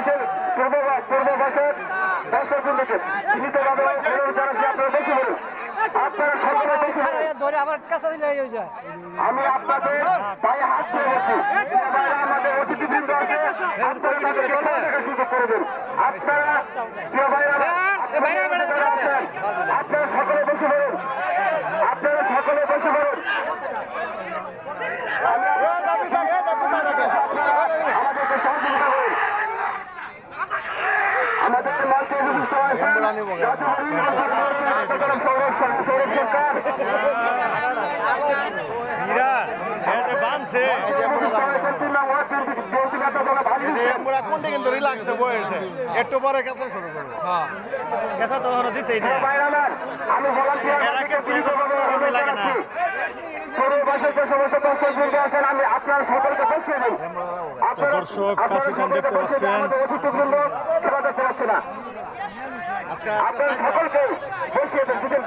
পাশের পূর্ব পূর্ব পাশের দর্শক বন্ধুকে দ্রুতভাবে অনুরোধ জানাচ্ছি আপনারা বসে পড়ুন আপনারা সকলে আমি আপনাদের পায়ে হাত দিয়ে বলছি এবারে আমাদের অতিথিবৃন্দ আছে আপনারা তাদেরকে খেলা দেখার সুযোগ করে দিন আপনারা প্রিয় ভাইরা আপনারা যারা আছেন, আপনারা সকলে বসে পড়ুন আপনারা সকলে বসে পড়ুন আমি আপনাদের- আপনারা আমাদেরকে সহযোগিতা করুন আমাদের মঞ্চে উপস্থিত হয়েছেন জাতীয় ইউনিভার্সিটির সৌরভ সৌরভ সরকার বানছে কোনটা কিন্তু রিল্যাক্সে বয়েছে একটু পরে কাছে শুরু করব কেসা তো দর্শক বৃন্দ আছেন আমি আপনার সকলকে বসিয়ে দর্শক, কাছে দেখতে পাচ্ছেন। আমাদের অতিথিবৃন্দ খেলা দেখতে পাচ্ছে না আপনারা সকলকে বসিয়ে দেন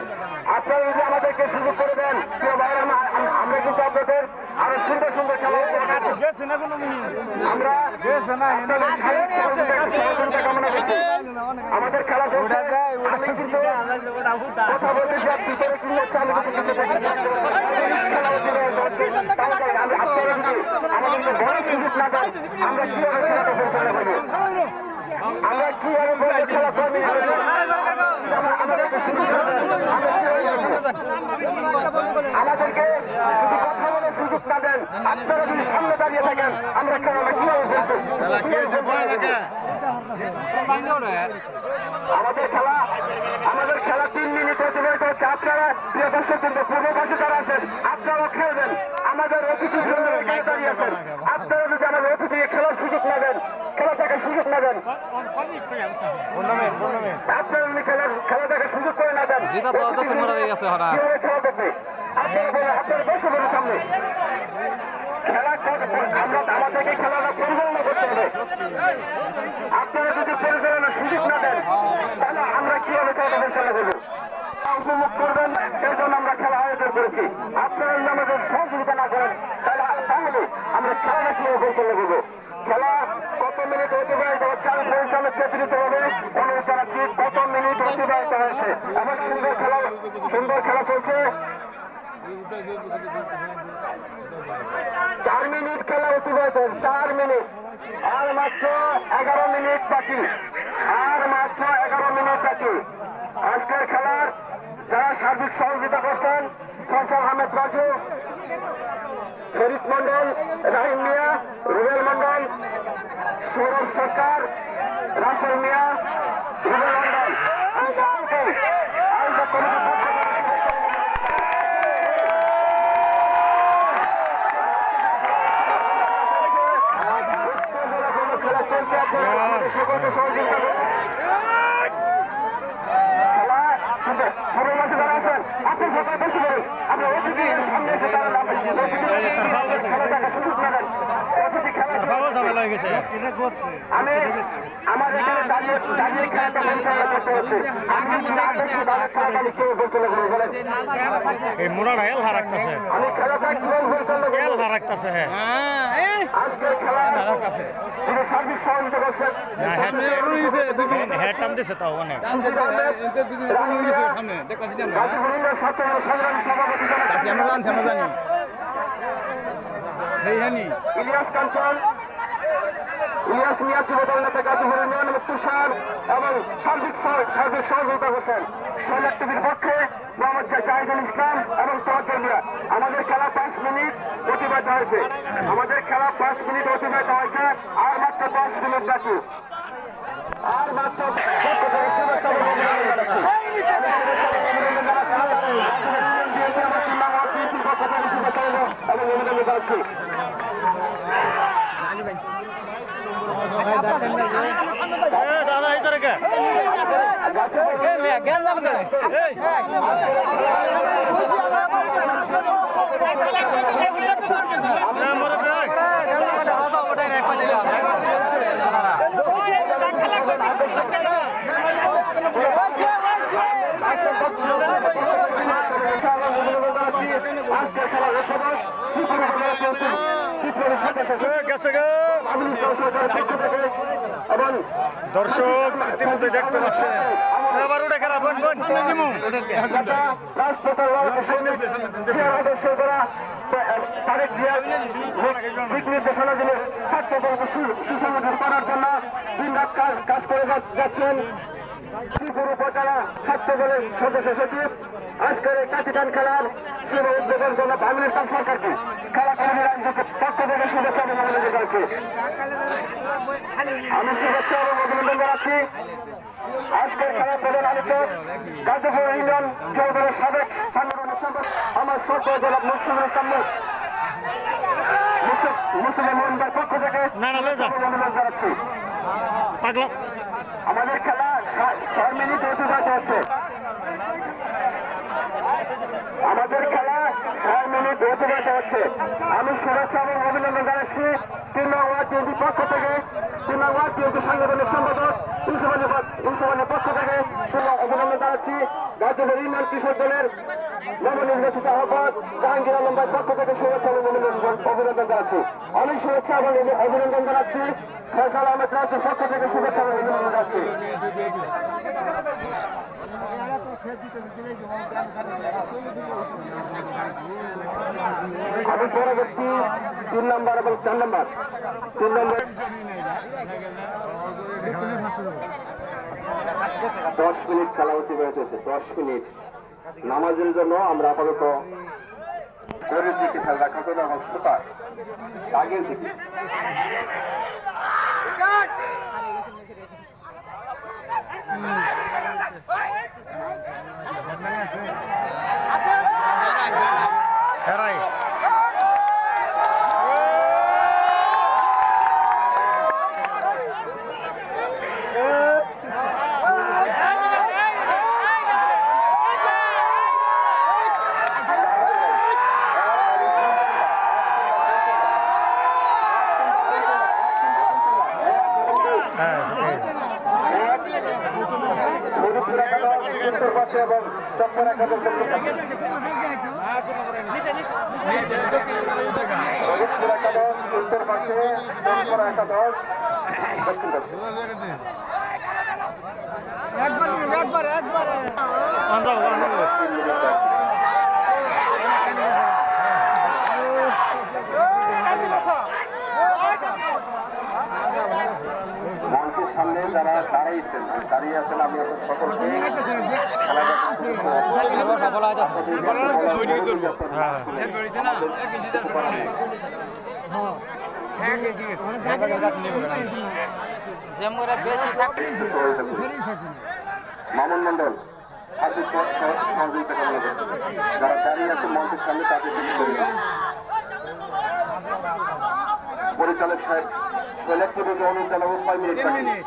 আপনারা যদি আমাদেরকে সুযোগ করে দেন আমরা কিন্তু আপনাদের আরও সুন্দর সুন্দর খেলা আমরা আমাদের খেলা চলছে আমি কিন্তু কথা বলতে যে ভিতরে কি হচ্ছে আমি কিছু কিছু দেখতে পাচ্ছি না। খেলা হচ্ছে না, তাও তাই আমি আপনারা যদি আমাদেরকে বড় সুযোগ না দেন আমরা কীভাবে খেলাটা পরিচালনা করব আমরা কীভাবে খেলা করবি। আমাদেরকে যদি কথা বলে সুযোগ না দেন আপনারা যদি সামনে দাঁড়িয়ে থাকেন আমরা কীভাবে খেলব? আমাদের খেলা আমাদের খেলা তিন মিনিট অতিবাহিত হচ্ছে আপনারা প্রিয় দর্শক কিন্তু পূর্ব পাশে যারা আছেন আপনারাও খেলবেন আমাদের অতিথি দাঁড়িয়ে আছেন। আপনারা যদি আমাদের অতিথিকে খেলার সুযোগ না দেন খেলা দেখার সুযোগ না দেন আপনারা যদি খেলার খেলা দেখার সুযোগ করে না দেন। তোমরা গেছে হঠাৎ। কীভাবে খেলা দেখবে? আপনারা বলেন বসে বলুন সামনে। খেলা আমরা আমাদেরকে খেলাটা পরিচালনা করতে হবে। আপনারা যদি পরিচালনার সুযোগ না দেন তাহলে আমরা কীভাবে খেলাটা পরিচালনা করব? উপভোগ করবেন এর জন্য আমরা খেলা আয়োজন করেছি। আপনারা যদি আমাদের সহযোগিতা না করেন তাহলে তাহলে আমরা খেলাটা কীভাবে পরিচালনা করব খেলা কত মিনিট অতিবাহিত হচ্ছে আমি পরিচালককে বিরত হবে অনুরোধ জানাচ্ছি কত মিনিট অতিবাহিত হয়েছে এবং সুন্দর খেলা সুন্দর খেলা চলছে চার মিনিট খেলা অতিবাহিত চার মিনিট। আর মাত্র এগারো মিনিট বাকি। আর মাত্র এগারো মিনিট বাকি। আজকের খেলার যারা সার্বিক সহযোগিতা করছেন ফয়সাল আহমেদ রাজু ফরিদ মন্ডল রাহিম মিয়া, রুবেল মন্ডল সৌরভ সরকার, রাসেল মিয়া রুবেল মন্ডল আইসা আঙ্কেল, আইসা কমিটির পক্ষ থেকে খেলা চলছে আছে আমাদের সহযোগিতা করুন মাসে যারা আছেন আপনি সবাই বসে পড়ুন আপনি অতিথি সামনে এসে খেলা সুযোগ না অতিথি খেলা আমি আমার এখানে দাঁড়িয়ে দাঁড়িয়ে খেলাটা পরিচালনা করতে হচ্ছে। আমি খেলাটা কীভাবে পরিচালনা করব বলেন? আমি খেলাটা কীভাবে পরিচালনা হেল করব হারাক্তাছে হ্যাঁ আজকের খেলা তিনি সার্বিক সহযোগিতা করছেন হ্যাঁ টাম দিছে তাও অনেক। খুরশিদ আহমেদ, রাহিমিয়া, গাজীপুর ইউনিয়ন ছাত্র সংগ্রামী সভাপতি জনাব ইলিয়াস কাঞ্চন ইলিয়াস মিয়া যুবদল নেতা গাজীপুর ইউনিয়ন তুষার এবং সার্বিক সার্বিক সহযোগিতা করছেন সৈনিক টিভির পক্ষে মোহাম্মদ জাহিদুল ইসলাম এবং তোয়াজ্জল মিয়া। আমাদের খেলা পাঁচ মিনিট অতিবাহিত হয়েছে। আমাদের খেলা পাঁচ মিনিট অতিবাহিত হয়েছে। আর মাত্র দশ মিনিট বাকি আর মাত্র এবং অভিনন্দন জানাচ্ছি। আমি শুভেচ্ছা এবং অভিনন্দন জানাচ্ছি। রাজধানী বিএনপি আমার টিম আমার বিএনপির পক্ষ থেকে শুভেচ্ছা এবং অভিনন্দন জানাচ্ছি এ দাদা এই করে কে জ্ঞান যাবে এ মরে ভাই আজকের দর্শক ইতিমধ্যে দেখতে পাচ্ছেন উঠে খেলা বোন বোন রাজপথের সদস্য করা তারেক জিয়া দিক সদস্য আমি শুভেচ্ছা এবং আজকের খেলার প্রধান আলোচক গাজীপুর সাবেক আমার সত্য জেলা মুসলিম ইসলাম মুসলিম মোহনবার পক্ষ থেকে। অভিনন্দন জানাচ্ছি। আমাদের খেলা ছয় মিনিট অতিবাহিত হচ্ছে। আমাদের খেলা ছয় মিনিট অতিবাহিত হচ্ছে। আমি শুভেচ্ছা এবং অভিনন্দন জানাচ্ছি তিন ওয়ার্ড বিএনপির পক্ষ থেকে। তিন ওয়ার্ড বিএনপি সাংগঠনিক সম্পাদক ইউসুফানির পক্ষ থেকে শুভ অভিনন্দন জানাচ্ছি। গাজীপুর ইউনিয়ন কৃষক দলের জাহাঙ্গীর আলম ভাইয়ের পক্ষ থেকে শুভেচ্ছা অভিনন্দন জানাচ্ছি। আমি শুভেচ্ছা এবং অভিনন্দন জানাচ্ছি। আহমেদ পক্ষ থেকে শুভেচ্ছা অভিনন্দন জানাচ্ছি। আমি তিন নম্বর এবং চার নম্বর। তিন নম্বর দশ মিনিট খেলা অতিবাহিত হয়েছে, দশ মিনিট। নামাজের জন্য আমরা আপাতত শরীর দিকে খেয়াল রাখার জন্য আগের দিকে এবং একাদশ উত্তর পাশে একাদশ দক্ষিণ পাশে একবার একবার একবার আন্দাও আন্দাও তিন মিনিট বাকি। মঞ্চের সামনে যারা দাঁড়িয়েছেন দাঁড়িয়ে আছেন সকলকে মামুন মন্ডল সহযোগিতা যারা দাঁড়িয়ে আছে মঞ্চের সামনে। পরিচালক সাহেব সেলেক্ট করে অনুরোধ মিনিট।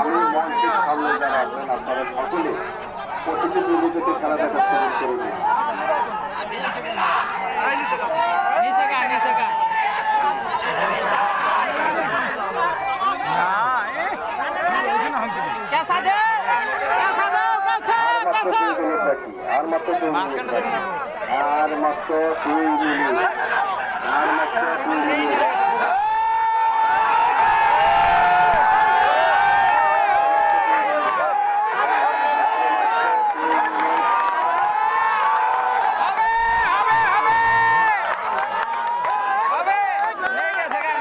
আমি মঞ্চের সামনে আপনারা সকলে প্রতিটি বিজেপিকে খেলা দেখার সুযোগ করে দিন। আর মাত্র আর মাত্র দুই আর মাত্র দুই মিনিট আপনারা যে জায়গায়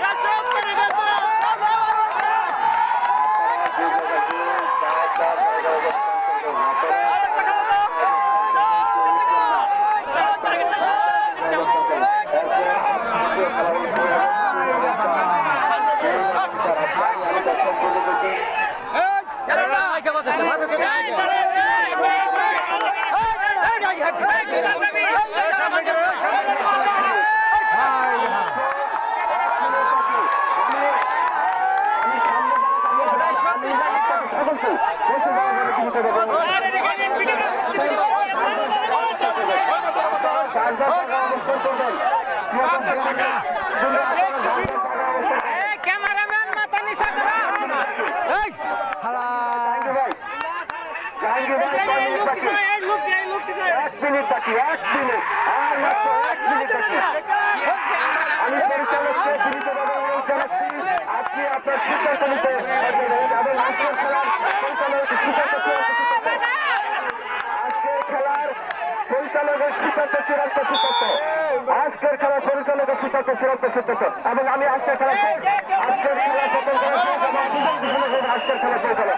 যা যা জায়গায় অবস্থান করবেন, আপনারা বাকি এক মিনিট বাকি, এক মিনিট। আর মাত্র এক মিনিট বাকি। আমি পরিচালককে বিনীতভাবে অনুরোধ জানাচ্ছি আপনি আপনার সিদ্ধান্ত নিতে এবং আজকের খেলার পরিচালকের সিদ্ধান্ত আজকের খেলার পরিচালকের চূড়ান্ত সিদ্ধান্ত আজকের খেলার পরিচালকের সিদ্ধান্ত চূড়ান্ত সিদ্ধান্ত এবং আমি আজকের খেলা আজকের খেলা আজকের খেলা পরিচালক